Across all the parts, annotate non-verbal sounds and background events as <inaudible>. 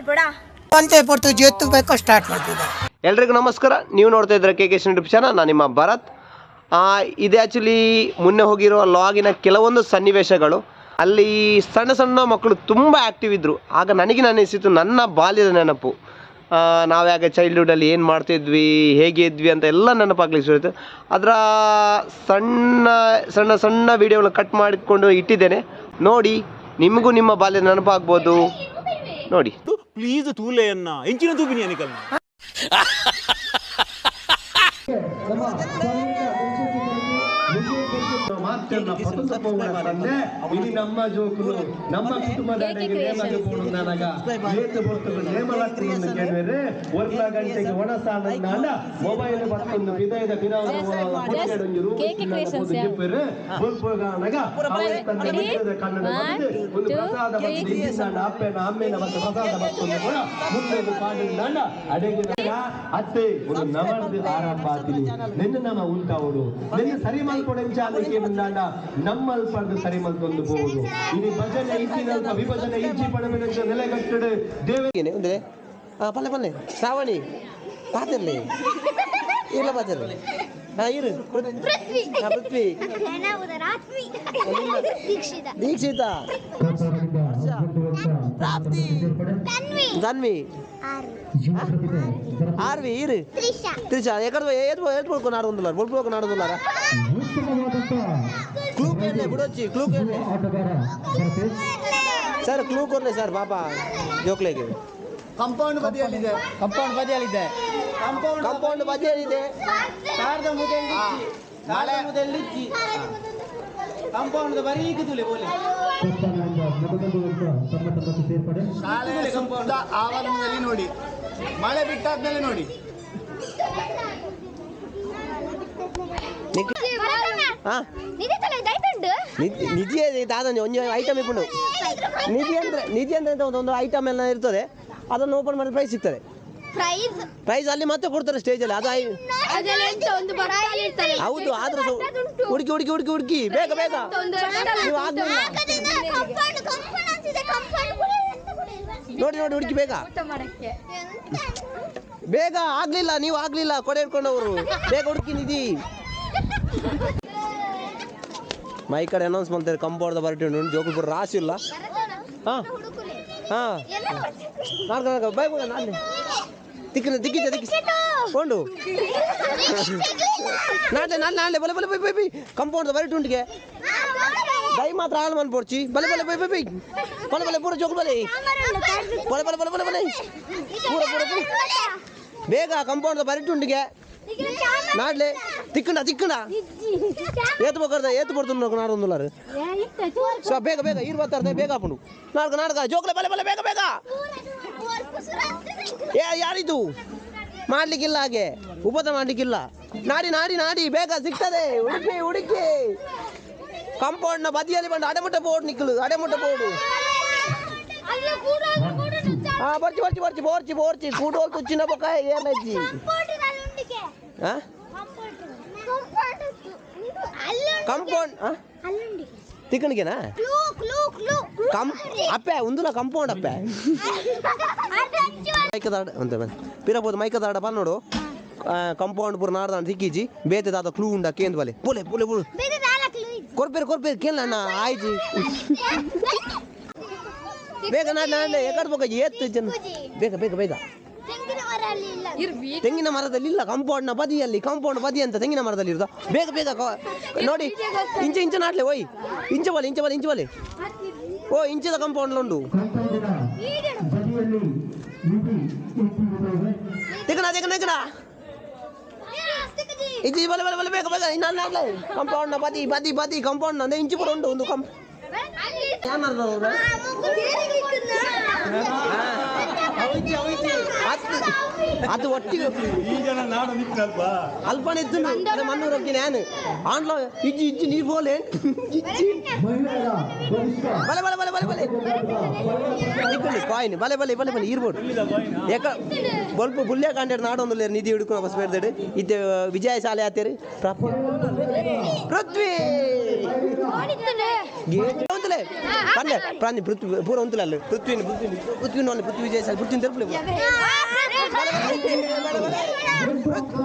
ಮಾಡ್ಬೇಡ. ಜೆತ್ತು ಬೇಕು ಸ್ಟಾರ್ಟ್ ಮಾಡ್ತಿದ್ದೆ. ಎಲ್ರಿಗೂ ನಮಸ್ಕಾರ. ನೀವು ನೋಡ್ತಾ ಇದ್ರೆ ಕೆ ಕೆ ಯೂಟ್ಯೂಬ್ ಚಾನಲ್. ನಾನು ನಿಮ್ಮ ಭರತ್. ಆ, ಇದು ಆ್ಯಕ್ಚುಲಿ ಮೊನ್ನೆ ಹೋಗಿರೋ ಲಾಗಿನ ಕೆಲವೊಂದು ಸನ್ನಿವೇಶಗಳು. ಅಲ್ಲಿ ಸಣ್ಣ ಸಣ್ಣ ಮಕ್ಕಳು ತುಂಬ ಆ್ಯಕ್ಟಿವ್ ಇದ್ದರು ಆಗ ನನಗೆ ಅನಿಸಿತು ನನ್ನ ಬಾಲ್ಯದ ನೆನಪು. ಆ, ನಾವು ಯಾಕೆ ಚೈಲ್ಡ್ಹುಡಲ್ಲಿ ಏನು ಮಾಡ್ತಿದ್ವಿ ಹೇಗೆ ಇದ್ವಿ ಅಂತ ಎಲ್ಲ ನೆನಪಾಗ್ಲಿಕ್ಕೆ ಶುರುವಾಯಿತು ಅದರ ಸಣ್ಣ ಸಣ್ಣ ಸಣ್ಣ ವಿಡಿಯೋಗಳು ಕಟ್ ಮಾಡಿಕೊಂಡು ಇಟ್ಟಿದ್ದೇನೆ. ನೋಡಿ ನಿಮಗೂ ನಿಮ್ಮ ಬಾಲ್ಯದ ನೆನಪಾಗ್ಬೋದು. ನೋಡಿ. ప్లీజ్ తూలే అన్న. ఎంచిన తూపిని అనికల్ని <laughs> ಮಾತನ್ನ ಪತಂಗ ಪೋವಣ ಇಲ್ಲಿ ನಮ್ಮ ಜೋಕುಲು ನಮ್ಮ ಕುಟುಂಬದ ಅಡಿಗೆ ನೇಮಕ ಪೋಡು ನನಗ ಏತು ಬರ್ತುಗಳು ಕೇಳಿದ್ರೆ ಒರ್ಲ ಗಂಟೆಗೆ ಮೊಬೈಲ್ ಬರ್ತೊಂದು ವಿದಯದ ರೂಪಿಸಿನ ಪೋದು ಜಿಪ್ಪರು ಬುಲ್ಪುಗಾನಗ ತನ್ನ ಮಿತ್ರದ ಕನ್ನಡ ಬಂದು ಒಂದು ಪ್ರಸಾದ ಬಂದು ಇಂಜಿನ ಅಪ್ಪೆನ ಅಮ್ಮೆನ ಮತ್ತು ಪ್ರಸಾದ ಬರ್ತೊಂದು ಕೂಡ ಅಡಿಗೆ ಅತ್ತೆ ಒಂದು ನಮರ್ದು ಆರಂಭ ಆತೀನಿ ನಿನ್ನ ನಮ್ಮ ಉಂಟಾವಡು ನಿನ್ನ ಸರಿ ಮಲ್ಕೊಡೆಂಚಾಲಕ್ಕೆ ಮುಂದಾಂಡ ನಮ್ಮಲ್ ಪಡೆದು ಸರಿ ಮಲ್ಕೊಂಡು ಹೋಗುದು ಇದು ಭಜನೆ ಇಚ್ಚಿನಂತ ವಿಭಜನೆ ಇಚ್ಚಿ ಪಡಬೇಕಂತ ನೆಲೆಗಟ್ಟಡು ದೇವ ಏನು ಅಂದರೆ ಪಲ್ಲೆ ಪಲ್ಲೆ ಶ್ರಾವಣಿ ಪಾತಿರ್ಲಿ ಇಲ್ಲ ಪಾತಿರ್ಲಿ ಹಾಂ ಇರು ಹಾಂ ಪೃಥ್ವಿ ದೀಕ್ಷಿತ ದೀಕ್ಷಿತ ಪ್ರಾಪ್ತಿ ಧನ್ವಿ ಆರ್ವಿ ಇರು ತ್ರಿಷಾ ತ್ರಿಷಾ ఎక్కడ ఏది ఏది పడుకొని ఆడుతున్నారు బొల్పు పడుకొని કોને ಸರ್ ಕ್ಲೂ ಕೊಡ್ಲಿ ಸರ್ ಪಾಪ. ಜೋಕ್ಲೆಗೆ. ಕಂಪೌಂಡ್ ಬದಿಯಲ್ಲಿದೆ. ಕಂಪೌಂಡ್ ಬದಿಯಲ್ಲಿದೆ. ಕಂಪೌಂಡ್ ಕಂಪೌಂಡ್ ಬದಿಯಲ್ಲಿದೆ. ಕಾರದ ಮುದೆಯಲ್ಲಿ ಕಂಪೌಂಡ್ ಬರೀ ತುಳಿ ಬೋಲಿ. ಶಾಲೆಯ ಸಂಪೂರ್ಣ ಆವರಣದಲ್ಲಿ ನೋಡಿ. ಮಳೆ ಬಿಟ್ಟಾದ್ಮೇಲೆ ನೋಡಿ. ನಿಧಿ ಅದೇ ಒಂದು ಐಟಮ್ ಇಪ್ಪುಂಡು ನಿಧಿ ಅಂದ್ರೆ ನಿಧಿ ಅಂದ್ರೆ ಅಂತ ಒಂದು ಒಂದು ಐಟಮ್ ಎಲ್ಲ ಇರ್ತದೆ. ಅದನ್ನು ಓಪನ್ ಮಾಡಿದ್ರೆ ಪ್ರೈಸ್ ಸಿಗ್ತದೆ. ಪ್ರೈಸ್ ಪ್ರೈಸ್ ಅಲ್ಲಿ ಮತ್ತೆ ಕೊಡ್ತಾರೆ ಸ್ಟೇಜಲ್ಲಿ ಅದು ಹೌದು ಆದ್ರೂ ಹುಡುಕಿ ಹುಡುಕಿ ಹುಡುಕಿ ಹುಡುಕಿ. ಬೇಗ ಬೇಗ. ನೀವು? ನೋಡಿ ನೋಡಿ ಹುಡುಕಿ ಬೇಗ. ಎಂತ? ಬೇಗ ಆಗ್ಲಿಲ್ಲ, ನೀವು ಆಗ್ಲಿಲ್ಲ, ಕೊಡೆ ಹಿಡ್ಕೊಂಡವರು. ಬೇಗ ಹುಡುಕಿ ನಿಧಿ. ಮೈ ಕಡೆ ಅನೌನ್ಸ್ ಮಾಡ್ತಾರೆ ಕಂಪೌಂಡ್ ದ ಉಂಟು ರಾಸಿ ಇಲ್ಲ. ಹಾಂ. ಹಾಂ. ನಾಲ್ಕು ಬೈ ಬೈ ನಾಲ್ಕು ದಿಕ್ಕಿನ ದಿಕ್ಕಿದ್ದ ದಿಕ್ಕಿ ಕೊಂಡು. ನಾಳೆ ನಾಳೆ ನಾಳೆ ಬಲೆ ಬಲೆ, ಬೈ ಬೈ ಬೈ. ಕಂಪೌಂಡ್ ಬರಟಿ ಉಂಟಿಗೆ ದೈ ಮಾತ್ರ ಹಾಳು ಮನ್ ಪೋಡ್ಚಿ. ಬಲೆ ಬಲೆ, ಬೈ ಬೈ ಬೈ. ಬಲೆ ಬಲೆ ಪೂರ ಜೋಕು ಬಲೆ. ಬಲೆ ಬಲೆ ಬಲೆ ಬಲೆ ಬಲೆ. ಪೂರ ಪೂರ ಪೂರ ಬೇಗ ಕಂಪೌಂಡ್ ಬರಟಿ ಉಂಟಿಗೆ ನಾಡ್ಲೆ ತಿಕ್ಕಂಡ ತಿಕ್ಕಂಡ ಏತು ಬೋಕರ್ದ ಏತು ಬರ್ತು ನಾಡು ಒಂದುಲಾರು ಸೊ ಬೇಗ ಬೇಗ ಈರು ಬರ್ತಾರೆ ಬೇಗ ಹಾಕೊಂಡು ನಾಡ್ಕ ನಾಡ್ಕ ಜೋಕ್ಲೆ ಬಲೆ ಬಲೆ ಬೇಗ ಬೇಗ ಏ ಯಾರಿದು ಮಾಡ್ಲಿಕ್ಕಿಲ್ಲ ಹಾಗೆ ಉಪದ ಮಾಡ್ಲಿಕ್ಕಿಲ್ಲ ನಾಡಿ ನಾಡಿ ನಾಡಿ ಬೇಗ ಸಿಗ್ತದೆ ಹುಡುಕಿ ಹುಡುಕಿ ಕಾಂಪೌಂಡ್ನ ಬದಿಯಲ್ಲಿ ಬಂದು ಅಡೆಮುಟ್ಟ ಬೋರ್ಡ್ ನಿಕ್ಕಲು ಅಡೆಮುಟ್ಟ ಬೋರ್ಡು ಹಾ ಬರ್ಚಿ ಬರ್ಚಿ ಬರ್ಚಿ ಬೋರ್ಚಿ ಬೋರ್ಚಿ ಕೂಡೋಲ್ ತುಚ್ಚಿನ ಬೊಕ್ಕ ಏನಜ್ಜಿ ಕಂಪೌಂಡ್ ತಿಕ್ಕಣಿಗೆನಾ ಕಂ ಅಪ್ಪೆ ಒಂದುಲ ಕಂಪೌಂಡ್ ಅಪ್ಪೆ ಮೈಕದಾಡ ಅಂತ ಪಿರಬೋದು ಮೈಕದಾಡ ಬಾ ನೋಡು ಕಂಪೌಂಡ್ ಪೂರ ನಾಡ್ದಾಂಡ್ ತಿಕ್ಕಿಜಿ ಬೇತೆ ದಾದ ಕ್ಲೂ ಉಂಡ ಕೇಂದ್ ಬಲೆ ಪುಲೆ ಪುಲೆ ಪುಲೆ ಕೊರ್ಪೇರು ಕೊರ್ಪೇರು ಕೇಳ ಆಯ್ತು ಆಯ್ಜಿ ಬೇಗ ನಾನು ಬೋಗ ಏತ್ತು ಜನ. ಬೇಗ ಬೇಗ ಬೇಗ. ತೆಂಗಿನ ಮರದಲ್ಲಿ ಇಲ್ಲ. ಕಾಂಪೌಂಡ್ನ ಬದಿಯಲ್ಲಿ ಕಾಂಪೌಂಡ್ ಬದಿ ಅಂತ ತೆಂಗಿನ ಮರದಲ್ಲಿ ಇರೋದು. ಬೇಗ ಬೇಗ ಕೊ- ನೋಡಿ ಇಂಚ ಇಂಚ ನಾಟ್ಲೆ ಓಯ್. ಇಂಚ ಬಲೆ ಇಂಚ ಬಲೆ ಇಂಚ ಬಲೆ. ಓ ಇಂಚದ ಕಾಂಪೌಂಡ್ ಉಂಡು ತೆಗಣ ತೆಗಣ ತೆಗಣ ಇಂಚಿ ಬಲೆ ಬಲೆ ಬಲೆ ಬೇಗ ಬೇಗ. ಇನ್ನ ನಾಟ್ಲೆ. ಕಾಂಪೌಂಡ್ನ ಬದಿ ಬದಿ ಬದಿ ಕಾಂಪೌಂಡ್ ಅಂದ್ರೆ ಇಂಚು ಕೂಡ ಉಂಟು ಒಂದು ಕಾಂಪ್ ಅದು ಒಟ್ಟಿಗೆ ಈ ಜನ ನಾಡು ನಿಂತಲ್ಪ ಅಲ್ಪನ ಇದ್ದು ಅದೇ ಮಣ್ಣೂರು ಹೋಗ್ತೀನಿ ನಾನು. ಆಂಡ್ಲ ಇಜ್ಜಿ ಇಜ್ಜಿ ನೀ ಬೋಲೆ ಬಲೆ ಬಲೆ ಬಲೆ ಬಲೆ ಬಲೆ. ಇಕ್ಕಂಡಿ ಕಾಯಿನ್ ಬಲೆ ಬಲೆ ಬಲೆ ಬಲೆ ಇರ್ಬೋದು. ಯಾಕ ಬಲ್ಪ ಬುಲ್ಯ ಕಾಂಡೇಡ್ ನಾಡೊಂದು ನಿಧಿ ಹಿಡ್ಕೊಂಡು ಬಸ್ ಬೇಡ್ದೇಡು. ಇತ್ತೆ ವಿಜಯ ಶಾಲೆ ಆತೇರಿ. ಪೃಥ್ವಿ! ಗೇಟ್ ಒಂತುಲೆ ಪಂಡೆ ಪ್ರಾಣಿ ಪೃಥ್ವಿ ಪೂರ ಒಂತುಲೆ ಅಲ್ಲ ಪೃಥ್ವಿನ ಪೃಥ್ವಿ ಪೃಥ್ವಿನ ಒಂದು ಪೃಥ್ವಿ ಜಯ ಪೃಥ್ವಿನ ತಲುಪಲೆ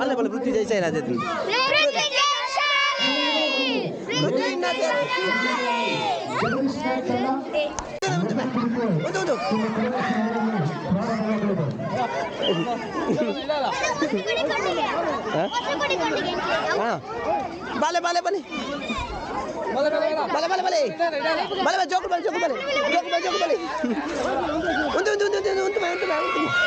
ಬಲ್ಲ ಬಲ್ಲ ಪೃಥ್ವಿ ಜಯ ಸೈ ರಾಜ ಒಂದು ಒಂದು ಹಾ ಬಾಲೆ ಬಾಲೆ ಬನ್ನಿ ಬಲೆ ಬಲೆ ಬಲೆ ಬಲೆ ಬಲೆ ಜೋಕು ಬಲೆ ಜೋಕು ಬಲೆ ಜೋಕು ಬಲೆ ಜೋಕು ಬಲೆ ಒಂದು ಒಂದು ಒಂದು ಒಂದು ಒಂದು ಒಂದು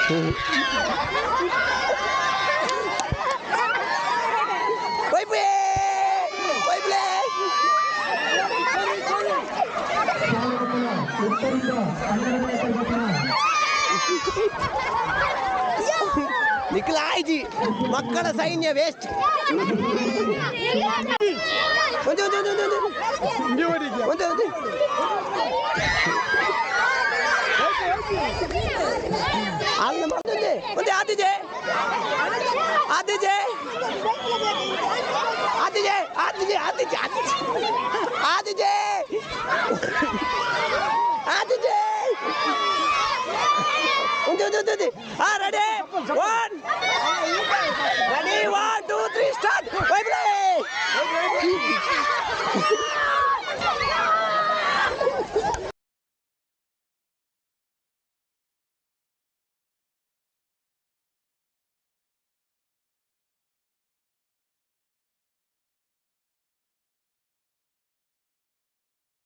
ಒಂದು ವೈಪ್ಲೇ ವೈಪ್ಲೇ ನಿಖಿಲ ಆಯ್ಜಿ ಮಕ್ಕಳ ಸೈನ್ಯ ವೇಸ್ಟ್. ಒಂದು ಒಂದು ಒಂದು ಒಂದು ಒಂದು. ಒಂದು ಅಲ್ಲಿ ಒಂದೊಂದೇ ಒಂದೇ ಆದಿಜೆ ಆದಿಜೆ ಒಂದು ಒಂದು ಒಂದು ಒಂದು ಹಾ ready one ready one two three start